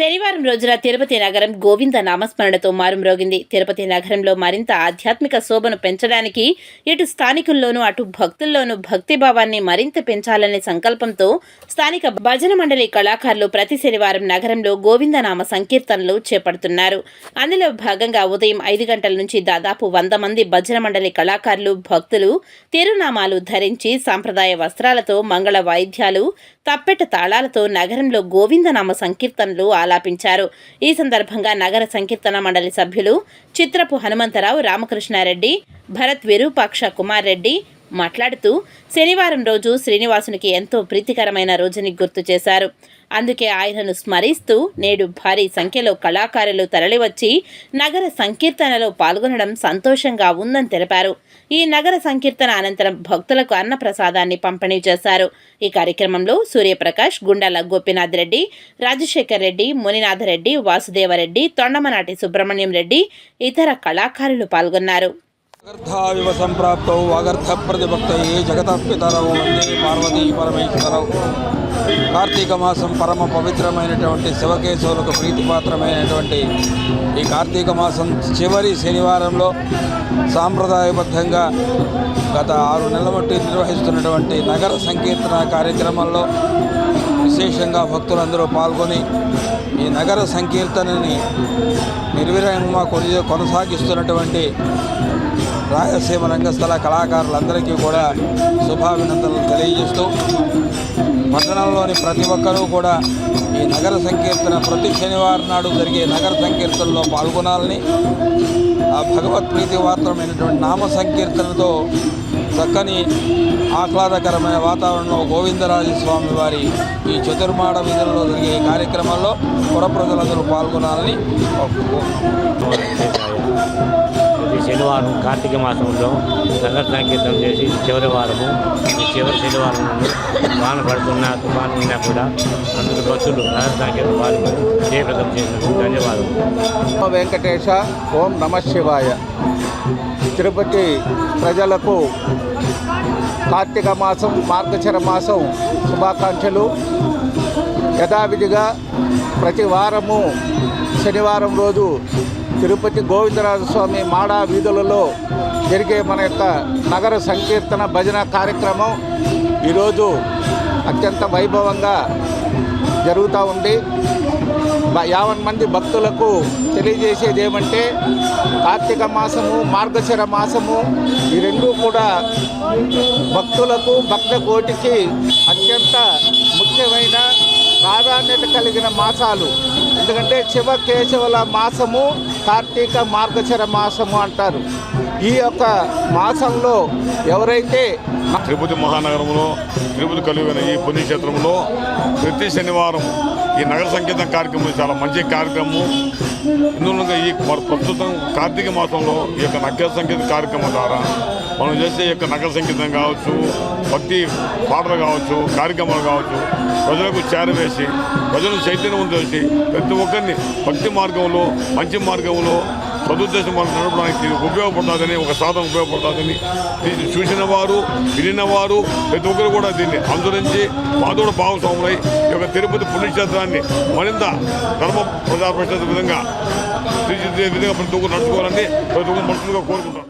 శనివారం రోజున తిరుపతి నగరం గోవింద నామస్మరణతో మారుమ్రోగింది. తిరుపతి నగరంలో మరింత ఆధ్యాత్మిక శోభను పెంచడానికి ఇటు స్థానికుల్లోనూ అటు భక్తుల్లోనూ భక్తిభావాన్ని మరింత పెంచాలనే సంకల్పంతో స్థానిక భజన మండలి కళాకారులు ప్రతి శనివారం నగరంలో గోవిందనామ సంకీర్తనలు చేపడుతున్నారు. అందులో భాగంగా ఉదయం ఐదు గంటల నుంచి దాదాపు వంద మంది భజన మండలి కళాకారులు భక్తులు తిరునామాలు ధరించి సాంప్రదాయ వస్త్రాలతో మంగళ వాయిద్యాలు తప్పెట తాళాలతో నగరంలో గోవిందనామ సంకీర్తనలు ఆలాపించారు. ఈ సందర్భంగా నగర సంకీర్తన మండలి సభ్యులు చిత్రపు హనుమంతరావు రామకృష్ణారెడ్డి భరత్ విరూపాక్ష కుమార్ రెడ్డి మాట్లాడుతూ శనివారం రోజు శ్రీనివాసునికి ఎంతో ప్రీతికరమైన రోజుని గుర్తు చేశారు. అందుకే ఆయనను స్మరిస్తూ నేడు భారీ సంఖ్యలో కళాకారులు తరలివచ్చి నగర సంకీర్తనలో పాల్గొనడం సంతోషంగా ఉందని తెలిపారు. ఈ నగర సంకీర్తన అనంతరం భక్తులకు అన్నప్రసాదాన్ని పంపిణీ చేశారు. ఈ కార్యక్రమంలో సూర్యప్రకాష్ గుండాల గోపీనాథ్ రెడ్డి రాజశేఖర్ రెడ్డి మునినాథరెడ్డి వాసుదేవరెడ్డి తొండమనాటి సుబ్రహ్మణ్యం రెడ్డి ఇతర కళాకారులు పాల్గొన్నారు. వాగర్థావివ సంప్రాప్తౌ వాగర్థ ప్రతిభక్తయే జగతపితరౌ వందే పార్వతీ పరమేశ్వరౌ. కార్తీక మాసం పరమ పవిత్రమైనటువంటి శివకేశవులకు ప్రీతిపాత్రమైనటువంటి ఈ కార్తీక మాసం చివరి శనివారంలో సాంప్రదాయబద్ధంగా గత ఆరు నెలల మట్టి నిర్వహిస్తున్నటువంటి నగర సంకీర్తన కార్యక్రమంలో విశేషంగా భక్తులందరూ పాల్గొని ఈ నగర సంకీర్తనని నిర్విరామంగా కొని కొనసాగిస్తున్నటువంటి రాయలసీమ రంగస్థల కళాకారులందరికీ కూడా శుభాభినందనలు తెలియజేస్తూ పట్టణంలోని ప్రతి ఒక్కరూ కూడా ఈ నగర సంకీర్తన ప్రతి శనివారం నాడు జరిగే నగర సంకీర్తనలో పాల్గొనాలని ఆ భగవత్ ప్రీతిపాత్రమైనటువంటి నామ సంకీర్తనతో చక్కని ఆహ్లాదకరమైన వాతావరణంలో గోవిందరాజస్వామి వారి ఈ చతుర్మాడ వీధులలో జరిగే ఈ కార్యక్రమంలో పుర ప్రజలందరూ పాల్గొనాలని ప్రతి శనివారం కార్తీక మాసంలో నగర సంకీర్తన చేసి చివరి వారము ఈ చివరి శనివారం నుండి వాన పడుతున్నా తుఫాను ఉన్నా కూడా అందుకు భక్తులు నగర సంకీర్తన పాల్గొని జయప్రదం చేసినందుకు ధన్యవాదాలు వెంకటేశ ఓం నమ శివాయ. తిరుపతి ప్రజలకు కార్తీక మాసం మార్గశిర మాసం శుభాకాంక్షలు. యథావిధిగా ప్రతి వారము శనివారం రోజు తిరుపతి గోవిందరాజ స్వామి మాడా వీధులలో జరిగే మన యొక్క నగర సంకీర్తన భజన కార్యక్రమం ఈరోజు అత్యంత వైభవంగా జరుగుతూ ఉంది. యావన్ మంది భక్తులకు తెలియజేసేది ఏమంటే కార్తీక మాసము మార్గశిర మాసము ఈ రెండు కూడా భక్తులకు భక్త కోటికి అత్యంత ముఖ్యమైన ప్రాధాన్యత కలిగిన మాసాలు. ఎందుకంటే శివ కేశవుల మాసము కార్తీక మార్గశిర మాసము అంటారు. ఈ యొక్క మాసంలో ఎవరైతే తిరుపతి మహానగరంలో తిరుపతి కలిగిన ఈ పుణ్యక్షేత్రంలో ప్రతి శనివారం ఈ నగర సంకీర్తన కార్యక్రమం చాలా మంచి కార్యక్రమం. ఇందులో ఈ ప్రస్తుతం కార్తీక మాసంలో ఈ యొక్క నగర సంకేత కార్యక్రమం ద్వారా మనం చేసే ఈ యొక్క నగర సంగీతం కావచ్చు భక్తి పాటలు కావచ్చు కార్యక్రమాలు కావచ్చు ప్రజలకు చేరవేసి ప్రజలను చైతన్యం చేసి ప్రతి ఒక్కరిని భక్తి మార్గంలో మంచి మార్గంలో సదుద్దేశం మనం నడపడానికి ఉపయోగపడుతుందని ఒక సాధన ఉపయోగపడుతుందని దీన్ని చూసిన వారు వినిన వారు ప్రతి ఒక్కరు కూడా దీన్ని అనుసరించి మాతోడు భాగస్వాములై ఈ యొక్క తిరుపతి పుణ్యక్షేత్రాన్ని మరింత ధర్మ ప్రజా విధంగా తీర్చిదిద్దే విధంగా ప్రతి ఒక్కరు నడుచుకోవాలని ప్రతి ఒక్కరు మనసులుగా కోరుకుంటారు